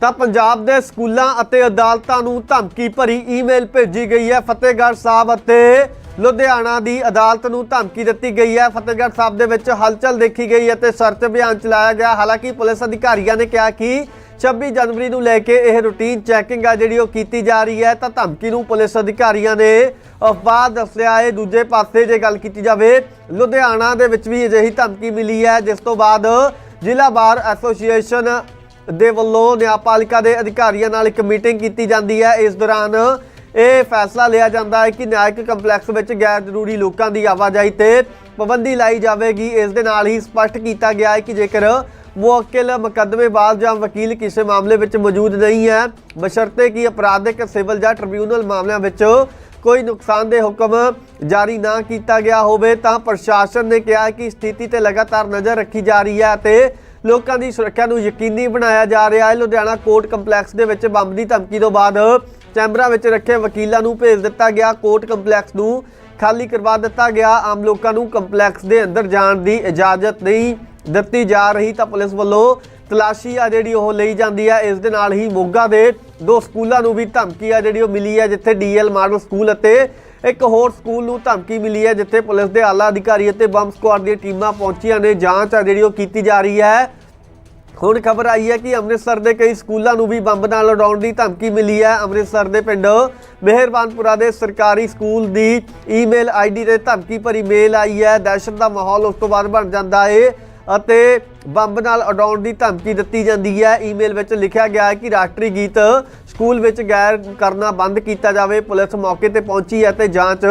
ਤਾਂ ਪੰਜਾਬ ਦੇ ਸਕੂਲਾਂ ਅਤੇ ਅਦਾਲਤਾਂ ਨੂੰ ਧਮਕੀ ਭਰੀ ਈਮੇਲ ਭੇਜੀ ਗਈ ਹੈ। ਫਤਿਹਗੜ੍ਹ ਸਾਹਿਬ ਅਤੇ ਲੁਧਿਆਣਾ ਦੀ ਅਦਾਲਤ ਨੂੰ ਧਮਕੀ ਦਿੱਤੀ ਗਈ ਹੈ। ਫਤਿਹਗੜ੍ਹ ਸਾਹਿਬ ਦੇ ਵਿੱਚ ਹਲਚਲ ਦੇਖੀ ਗਈ ਹੈ ਤੇ ਸਰਚ ਅਭਿਆਨ ਚਲਾਇਆ ਗਿਆ। ਹਾਲਾਂਕਿ ਪੁਲਿਸ ਅਧਿਕਾਰੀਆਂ ਨੇ ਕਿਹਾ ਕਿ 26 ਜਨਵਰੀ ਨੂੰ ਲੈ ਕੇ ਇਹ ਰੂਟੀਨ ਚੈਕਿੰਗ ਆ ਜਿਹੜੀ ਉਹ ਕੀਤੀ ਜਾ ਰਹੀ ਹੈ, ਤਾਂ ਧਮਕੀ ਨੂੰ ਪੁਲਿਸ ਅਧਿਕਾਰੀਆਂ ਨੇ ਅਫਵਾਹ ਦੱਸਿਆ। ਹੈ ਦੂਜੇ ਪਾਸੇ ਜੇ ਗੱਲ ਕੀਤੀ ਜਾਵੇ, ਲੁਧਿਆਣਾ ਦੇ ਵਿੱਚ ਵੀ ਅਜਿਹੀ ਧਮਕੀ ਮਿਲੀ ਹੈ, ਜਿਸ ਤੋਂ ਬਾਅਦ ਜ਼ਿਲ੍ਹਾ ਬਾਰ ਐਸੋਸੀਏਸ਼ਨ ਦੇ ਵੱਲੋਂ ਨਿਆਂਪਾਲਿਕਾ ਦੇ ਅਧਿਕਾਰੀਆਂ ਨਾਲ ਇੱਕ ਮੀਟਿੰਗ ਕੀਤੀ ਜਾਂਦੀ ਹੈ। ਇਸ ਦੌਰਾਨ ਇਹ ਫੈਸਲਾ ਲਿਆ ਜਾਂਦਾ ਹੈ ਕਿ ਨਿਆਇਕ ਕੰਪਲੈਕਸ ਵਿੱਚ ਗੈਰ ਜ਼ਰੂਰੀ ਲੋਕਾਂ ਦੀ ਆਵਾਜਾਈ ਤੇ ਪਾਬੰਦੀ ਲਾਈ ਜਾਵੇਗੀ। ਇਸ ਦੇ ਨਾਲ ਹੀ ਸਪਸ਼ਟ ਕੀਤਾ ਗਿਆ ਹੈ ਕਿ ਜੇਕਰ ਮੁਵੱਕਿਲ ਮੁਕੱਦਮੇਬਾਜ਼ ਜਾਂ ਵਕੀਲ ਕਿਸੇ ਮਾਮਲੇ ਵਿੱਚ ਮੌਜੂਦ ਨਹੀਂ ਹੈ, ਬਸ਼ਰਤੇ ਕਿ ਅਪਰਾਧਿਕ, ਸਿਵਲ ਜਾਂ ਟ੍ਰਿਬਿਊਨਲ ਮਾਮਲਿਆਂ ਵਿੱਚ ਕੋਈ ਨੁਕਸਾਨ ਦੇ ਹੁਕਮ ਜਾਰੀ ਨਾ ਕੀਤਾ ਗਿਆ ਹੋਵੇ, ਤਾਂ ਪ੍ਰਸ਼ਾਸਨ ਨੇ ਕਿਹਾ ਕਿ ਸਥਿਤੀ ਤੇ ਲਗਾਤਾਰ ਨਜ਼ਰ ਰੱਖੀ ਜਾ ਰਹੀ ਹੈ ਤੇ ਲੋਕਾਂ ਦੀ ਸੁਰੱਖਿਆ ਨੂੰ ਯਕੀਨੀ ਬਣਾਇਆ ਜਾ ਰਿਹਾ ਹੈ। ਲੁਧਿਆਣਾ ਕੋਰਟ ਕੰਪਲੈਕਸ ਦੇ ਵਿੱਚ ਬੰਬ ਦੀ ਧਮਕੀ ਤੋਂ ਬਾਅਦ ਚੈਂਬਰਾਂ ਵਿੱਚ ਰੱਖੇ ਵਕੀਲਾਂ ਨੂੰ ਭੇਜ ਦਿੱਤਾ ਗਿਆ। ਕੋਰਟ ਕੰਪਲੈਕਸ ਨੂੰ ਖਾਲੀ ਕਰਵਾ ਦਿੱਤਾ ਗਿਆ। ਆਮ ਲੋਕਾਂ ਨੂੰ ਕੰਪਲੈਕਸ ਦੇ ਅੰਦਰ ਜਾਣ ਦੀ ਇਜਾਜ਼ਤ ਨਹੀਂ ਦਿੱਤੀ ਜਾ ਰਹੀ। ਤਾਂ ਪੁਲਿਸ ਵੱਲੋਂ ਤਲਾਸ਼ੀ ਆ ਜਿਹੜੀ ਉਹ ਲਈ ਜਾਂਦੀ ਹੈ। ਇਸ ਦੇ ਨਾਲ ਹੀ ਮੋਗਾ ਦੇ ਦੋ ਸਕੂਲਾਂ ਨੂੰ ਵੀ ਧਮਕੀ ਆ ਜਿਹੜੀ ਉਹ ਮਿਲੀ ਹੈ, ਜਿੱਥੇ ਡੀਐਲ ਮਾਡਲ ਸਕੂਲ ਅਤੇ ਇੱਕ ਹੋਰ ਸਕੂਲ ਨੂੰ ਧਮਕੀ ਮਿਲੀ ਹੈ, ਜਿੱਥੇ ਪੁਲਿਸ ਦੇ ਆਲਾ ਅਧਿਕਾਰੀ ਅਤੇ ਬੰਬ ਸਕੁਆਡ ਦੀਆਂ ਟੀਮਾਂ ਪਹੁੰਚੀਆਂ ਨੇ। ਜਾਂਚ ਆ ਜਿਹੜੀ ਉਹ ਕੀਤੀ ਜਾ ਰਹੀ ਹੈ। ਹੁਣ ਖਬਰ ਆਈ ਹੈ ਕਿ ਅੰਮ੍ਰਿਤਸਰ ਦੇ ਕਈ ਸਕੂਲਾਂ ਨੂੰ ਵੀ ਬੰਬ ਨਾਲ ਉਡਾਉਣ ਦੀ ਧਮਕੀ ਮਿਲੀ ਹੈ। ਅੰਮ੍ਰਿਤਸਰ ਦੇ ਪਿੰਡ ਮਿਹਰਬਾਨਪੁਰਾ ਦੇ ਸਰਕਾਰੀ ਸਕੂਲ ਦੀ ਈਮੇਲ ਆਈਡੀ ਤੇ ਧਮਕੀ ਭਰੀ ਮੇਲ ਆਈ ਹੈ। ਦਹਿਸ਼ਤ ਦਾ ਮਾਹੌਲ ਉਸ ਤੋਂ ਬਾਅਦ ਬਣ ਜਾਂਦਾ ਏ ਅਤੇ ਬੰਬ ਨਾਲ ਉਡਾਉਣ ਦੀ ਧਮਕੀ ਦਿੱਤੀ ਜਾਂਦੀ ਹੈ। ਈਮੇਲ ਵਿੱਚ ਲਿਖਿਆ ਗਿਆ ਹੈ ਕਿ ਰਾਸ਼ਟਰੀ ਗੀਤ ਸਕੂਲ ਵਿੱਚ ਗੈਰ ਕਰਨਾ ਬੰਦ ਕੀਤਾ ਜਾਵੇ। ਪੁਲਿਸ ਮੌਕੇ ਤੇ ਪਹੁੰਚੀ ਹੈ ਤੇ ਜਾਂਚ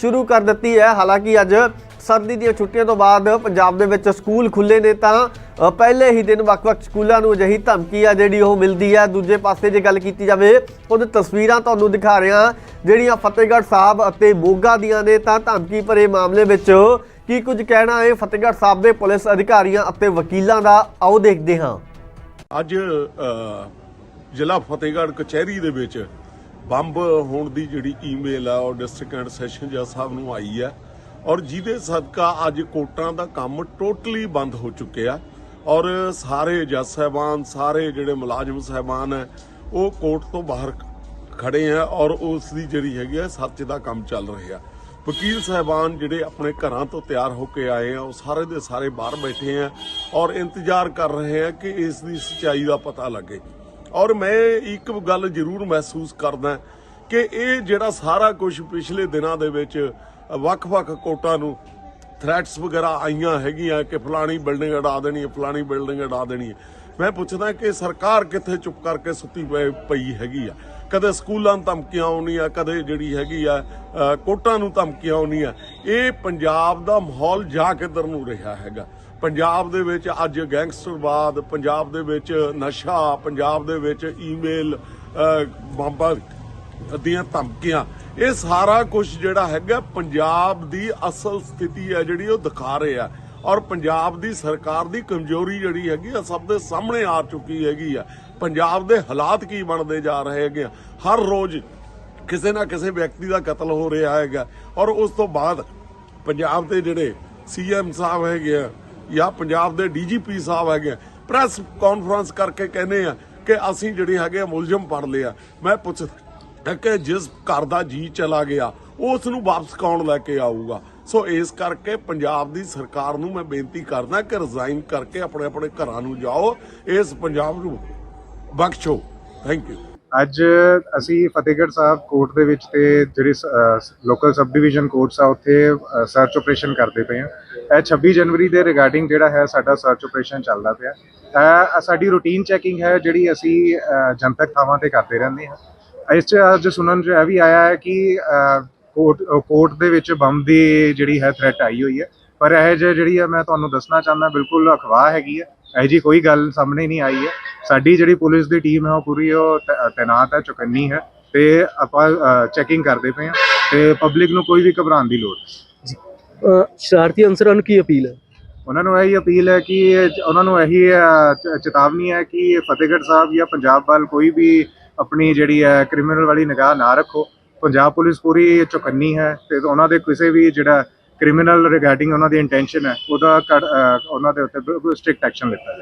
ਸ਼ੁਰੂ ਕਰ ਦਿੱਤੀ ਹੈ। ਹਾਲਾਂਕਿ ਅੱਜ ਸਰਦੀ ਦੀਆਂ ਛੁੱਟੀਆਂ ਤੋਂ ਬਾਅਦ ਪੰਜਾਬ ਦੇ ਵਿੱਚ ਸਕੂਲ ਖੁੱਲੇ ਨੇ ਤਾਂ ਪਹਿਲੇ ਹੀ ਦਿਨ ਵੱਖ-ਵੱਖ ਸਕੂਲਾਂ ਨੂੰ ਅਜਿਹੀ ਧਮਕੀ ਆ ਜਿਹੜੀ ਉਹ ਮਿਲਦੀ ਹੈ ਦੂਜੇ ਪਾਸੇ ਜੇ ਗੱਲ ਕੀਤੀ ਜਾਵੇ ਉਹ ਤਸਵੀਰਾਂ ਤੁਹਾਨੂੰ ਦਿਖਾ ਰਿਹਾ ਜਿਹੜੀਆਂ ਫਤਿਹਗੜ੍ਹ ਸਾਹਿਬ ਅਤੇ ਮੋਗਾ ਦੀਆਂ ਨੇ ਤਾਂ ਧਮਕੀ ਭਰੇ ਮਾਮਲੇ ਵਿੱਚ ਕੀ ਕੁਝ ਕਹਿਣਾ ਹੈ? ਫਤਿਹਗੜ੍ਹ ਸਾਹਿਬ ਦੇ ਪੁਲਿਸ ਅਧਿਕਾਰੀਆਂ ਅਤੇ ਵਕੀਲਾਂ ਦਾ ਆਓ ਦੇਖਦੇ ਹਾਂ। ਅੱਜ ਜ਼ਿਲ੍ਹਾ ਫਤਿਹਗੜ੍ਹ ਕਚਹਿਰੀ ਦੇ ਵਿੱਚ ਬੰਬ ਹੋਣ ਦੀ ਜਿਹੜੀ ਈਮੇਲ ਆ, ਉਹ ਡਿਸਟ੍ਰਿਕਟ ਐਂਡ ਸੈਸ਼ਨ ਜੱਜ ਸਾਹਿਬ ਨੂੰ ਆਈ ਹੈ ਔਰ ਜਿਹਦੇ ਸਦਕਾ ਅੱਜ ਕੋਰਟਾਂ ਦਾ ਕੰਮ ਟੋਟਲੀ ਬੰਦ ਹੋ ਚੁੱਕਿਆ। ਔਰ ਸਾਰੇ ਜੱਜ ਸਾਹਿਬਾਨ, ਸਾਰੇ ਜਿਹੜੇ ਮੁਲਾਜ਼ਮ ਸਾਹਿਬਾਨ ਹੈ, ਉਹ ਕੋਰਟ ਤੋਂ ਬਾਹਰ ਖੜੇ ਆ ਔਰ ਉਸ ਦੀ ਜਿਹੜੀ ਹੈਗੀ ਆ ਸੱਚ ਦਾ ਕੰਮ ਚੱਲ ਰਿਹਾ। ਵਕੀਲ ਸਾਹਿਬਾਨ ਜਿਹੜੇ ਆਪਣੇ ਘਰਾਂ ਤੋਂ ਤਿਆਰ ਹੋ ਕੇ ਆਏ ਆ, ਉਹ ਸਾਰੇ ਦੇ ਸਾਰੇ ਬਾਹਰ ਬੈਠੇ ਆ ਔਰ ਇੰਤਜ਼ਾਰ ਕਰ ਰਹੇ ਆ ਕਿ ਇਸ ਦੀ ਸੱਚਾਈ ਦਾ ਪਤਾ ਲੱਗੇ। ਔਰ ਮੈਂ ਇੱਕ ਗੱਲ ਜ਼ਰੂਰ ਮਹਿਸੂਸ ਕਰਦਾ ਕਿ ਇਹ ਜਿਹੜਾ ਸਾਰਾ ਕੁਝ ਪਿਛਲੇ ਦਿਨਾਂ ਦੇ ਵਿੱਚ ਵੱਖ-ਵੱਖ ਕੋਟਾਂ ਨੂੰ ਥ੍ਰੈਟਸ ਵਗੈਰਾ ਆਈਆਂ ਹੈਗੀਆਂ ਕਿ ਫਲਾਣੀ ਬਿਲਡਿੰਗ ਅਡਾ ਦੇਣੀ ਹੈ ਫਲਾਣੀ ਬਿਲਡਿੰਗ ਅਡਾ ਦੇਣੀ ਹੈ। ਮੈਂ ਪੁੱਛਦਾ ਕਿ ਸਰਕਾਰ ਕਿੱਥੇ ਚੁੱਪ ਕਰਕੇ ਸੁੱਤੀ ਪਈ- ਪਈ ਹੈਗੀ ਆ? ਕਦੇ ਸਕੂਲਾਂ ਨੂੰ ਧਮਕੀਆਂ ਆਉਣੀਆਂ ਕਦੇ ਜਿਹੜੀ ਹੈਗੀ ਆ ਕੋਟਾਂ ਨੂੰ ਧਮਕੀਆਂ ਆਉਣੀਆਂ ਇਹ ਪੰਜਾਬ ਦਾ ਮਾਹੌਲ ਜਾ ਕਿੱਧਰ ਨੂੰ ਰਿਹਾ ਹੈਗਾ। ਪੰਜਾਬ ਦੇ ਵਿੱਚ ਅੱਜ ਗੈਂਗਸਟਰਵਾਦ ਪੰਜਾਬ ਦੇ ਵਿੱਚ ਨਸ਼ਾ ਪੰਜਾਬ ਦੇ ਵਿੱਚ ਈਮੇਲ ਅ, ਬੰਬਾਂ ਦੀਆਂ ਧਮਕੀਆਂ। ਇਹ ਸਾਰਾ ਕੁਝ ਜਿਹੜਾ ਹੈਗਾ ਪੰਜਾਬ ਦੀ ਅਸਲ ਸਥਿਤੀ ਹੈ ਜਿਹੜੀ ਉਹ ਦਿਖਾ ਰਿਹਾ ਔਰ ਪੰਜਾਬ ਦੀ ਸਰਕਾਰ ਦੀ ਕਮਜ਼ੋਰੀ ਜਿਹੜੀ ਹੈਗੀ ਆ, ਸਭ ਦੇ ਸਾਹਮਣੇ ਆ ਚੁੱਕੀ ਹੈਗੀ ਆ। ਪੰਜਾਬ ਦੇ ਹਾਲਾਤ ਕੀ ਬਣਦੇ ਜਾ ਰਹੇ ਹੈਗੇ ਆ। ਹਰ ਰੋਜ਼ ਕਿਸੇ ਨਾ ਕਿਸੇ ਵਿਅਕਤੀ ਦਾ ਕਤਲ ਹੋ ਰਿਹਾ ਹੈਗਾ। ਔਰ ਉਸ ਤੋਂ ਬਾਅਦ ਪੰਜਾਬ ਦੇ ਜਿਹੜੇ ਸੀਐਮ ਸਾਹਿਬ ਹੈਗੇ ਆ ਜਾਂ ਪੰਜਾਬ ਦੇ ਡੀਜੀਪੀ ਸਾਹਿਬ ਹੈਗੇ ਪ੍ਰੈਸ ਕਾਨਫਰੰਸ ਕਰਕੇ ਕਹਿੰਦੇ ਆ ਕਿ ਅਸੀਂ ਜਿਹੜੇ ਹੈਗੇ ਆ ਮੁਲਜ਼ਮ ਫੜ ਲਿਆ ਮੈਂ ਪੁੱਛ ਕਿ ਜਿਸ ਘਰ ਦਾ ਜੀ ਚਲਾ ਗਿਆ, ਉਸ ਨੂੰ ਵਾਪਸ ਕੌਣ ਲੈ ਕੇ ਆਊਗਾ? ਸੋ ਇਸ ਕਰਕੇ ਪੰਜਾਬ ਦੀ ਸਰਕਾਰ ਨੂੰ ਮੈਂ ਬੇਨਤੀ ਕਰਦਾ ਕਿ ਰਿਜ਼ਾਈਨ ਕਰਕੇ ਆਪਣੇ ਆਪਣੇ ਘਰਾਂ ਨੂੰ ਜਾਓ, ਇਸ ਪੰਜਾਬ ਨੂੰ ਬਖਸ਼ੋ। ਥੈਂਕ ਯੂ ਅੱਜ ਅਸੀਂ ਫਤਿਹਗੜ੍ਹ ਸਾਹਿਬ ਕੋਰਟ ਦੇ ਵਿੱਚ ਤੇ ਜਿਹੜੀ ਲੋਕਲ ਸਬ ਡਿਵੀਜ਼ਨ ਕੋਰਟਸ ਆ, ਉੱਥੇ ਸਰਚ ਆਪਰੇਸ਼ਨ ਕਰਦੇ ਪਏ ਆ ਇਹ 26 ਜਨਵਰੀ ਦੇ ਰਿਗਾਰਡਿੰਗ ਜਿਹੜਾ ਹੈ, ਸਾਡਾ ਸਰਚ ਆਪਰੇਸ਼ਨ ਚੱਲਦਾ ਪਿਆ। ਸਾਡੀ ਰੂਟੀਨ ਚੈਕਿੰਗ ਹੈ, ਜਿਹੜੀ ਅਸੀਂ ਜਨਤਕ ਥਾਵਾਂ ਤੇ ਕਰਦੇ ਰਹਿੰਦੇ ਹਾਂ। ਇਸ ਚ ਅੱਜ ਸੁਣਨ ਚ ਇਹ ਵੀ ਆਇਆ ਹੈ ਕਿ ਕੋਰਟ ਕੋਰਟ ਦੇ ਵਿੱਚ ਬੰਬ ਦੀ ਜਿਹੜੀ ਹੈ ਥ੍ਰੈਟ ਆਈ ਹੋਈ ਹੈ। ਪਰ ਇਹ ਜਿਹੀ ਜਿਹੜੀ ਹੈ ਮੈਂ ਤੁਹਾਨੂੰ ਦੱਸਣਾ ਚਾਹੁੰਦਾ ਬਿਲਕੁਲ ਅਖਵਾਹ ਹੈਗੀ ਹੈ। ਇਹ ਜੀ ਕੋਈ ਗੱਲ ਸਾਹਮਣੇ ਨਹੀਂ ਆਈ ਹੈ। ਸਾਡੀ ਜਿਹੜੀ ਪੁਲਿਸ ਦੀ ਟੀਮ ਹੈ ਉਹ ਪੂਰੀ ਉਹ ਤੈਨਾਤ ਹੈ ਚੁਕੰਨੀ ਹੈ ਤੇ ਆਪਾਂ ਚੈਕਿੰਗ ਕਰਦੇ ਪਏ ਹਾਂ ਤੇ ਪਬਲਿਕ ਨੂੰ ਕੋਈ ਵੀ ਘਬਰਾਉਣ ਦੀ ਲੋੜ ਨਹੀਂ। ਸ਼ਰਾਰਤੀ ਅਨਸਰਾਂ ਨੂੰ ਕੀ ਅਪੀਲ ਹੈ? ਉਹਨਾਂ ਨੂੰ ਇਹੀ ਅਪੀਲ ਹੈ ਕਿ ਉਹਨਾਂ ਨੂੰ ਇਹੀ ਚੇਤਾਵਨੀ ਹੈ ਕਿ ਫਤਿਹਗੜ੍ਹ ਸਾਹਿਬ ਜਾਂ ਪੰਜਾਬ ਵੱਲ ਕੋਈ ਵੀ ਆਪਣੀ ਜਿਹੜੀ ਹੈ ਕ੍ਰਿਮੀਨਲ ਵਾਲੀ ਨਿਗਾਹ ਨਾ ਰੱਖੋ। ਪੰਜਾਬ ਪੁਲਿਸ ਪੂਰੀ ਚੁਕੰਨੀ ਹੈ ਤੇ ਉਹਨਾਂ ਦੇ ਕਿਸੇ ਵੀ ਜਿਹੜਾ ਕ੍ਰਿਮੀਨਲ ਰਿਗਾਰਡਿੰਗ ਉਹਨਾਂ ਦੀ ਇੰਟੈਂਸ਼ਨ ਹੈ ਉਹਦਾ ਕੜ- ਅ, ਉਹਨਾਂ ਦੇ ਉੱਤੇ ਸਟ੍ਰਿਕਟ ਐਕਸ਼ਨ ਲਿੱਤਾ ਜਾਏ